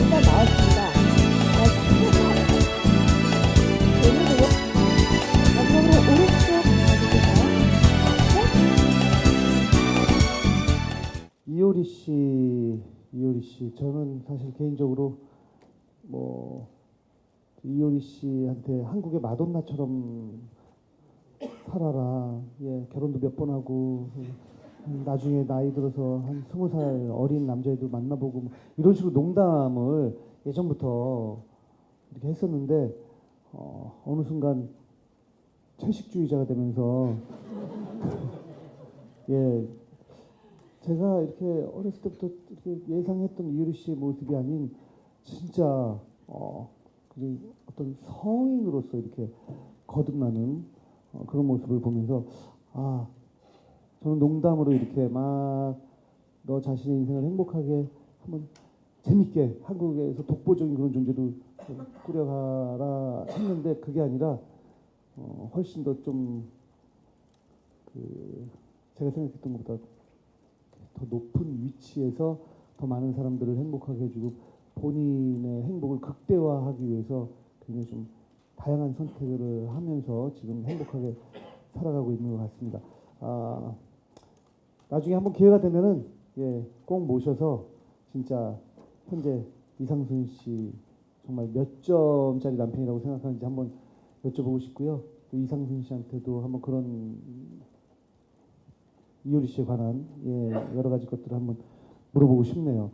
일단 나왔습니다. 아, 이효리 씨, 이효리 씨, 저는 사실 개인적으로 뭐 이효리 씨한테 한국의 마돈나처럼 살아라, 예 결혼도 몇 번 하고. 나중에 나이 들어서 한 스무 살 어린 남자애들 만나보고 뭐 이런 식으로 농담을 예전부터 이렇게 했었는데 어, 어느 순간 채식주의자가 되면서 예 제가 이렇게 어렸을 때부터 이렇게 예상했던 이유리 씨의 모습이 아닌 진짜 어, 그 어떤 성인으로서 이렇게 거듭나는 어, 그런 모습을 보면서 아 저는 농담으로 이렇게 막 너 자신의 인생을 행복하게 한번 재밌게 한국에서 독보적인 그런 존재로 좀 꾸려가라 했는데 그게 아니라 어, 훨씬 더좀 그 제가 생각했던 것보다 더 높은 위치에서 더 많은 사람들을 행복하게 해주고 본인의 행복을 극대화하기 위해서 굉장히 좀 다양한 선택을 하면서 지금 행복하게 살아가고 있는 것 같습니다. 아, 나중에 한번 기회가 되면은 예, 꼭 모셔서 진짜 현재 이상순 씨 정말 몇 점짜리 남편이라고 생각하는지 한번 여쭤보고 싶고요. 또 이상순 씨한테도 한번 그런 이효리 씨에 관한 예, 여러 가지 것들을 한번 물어보고 싶네요.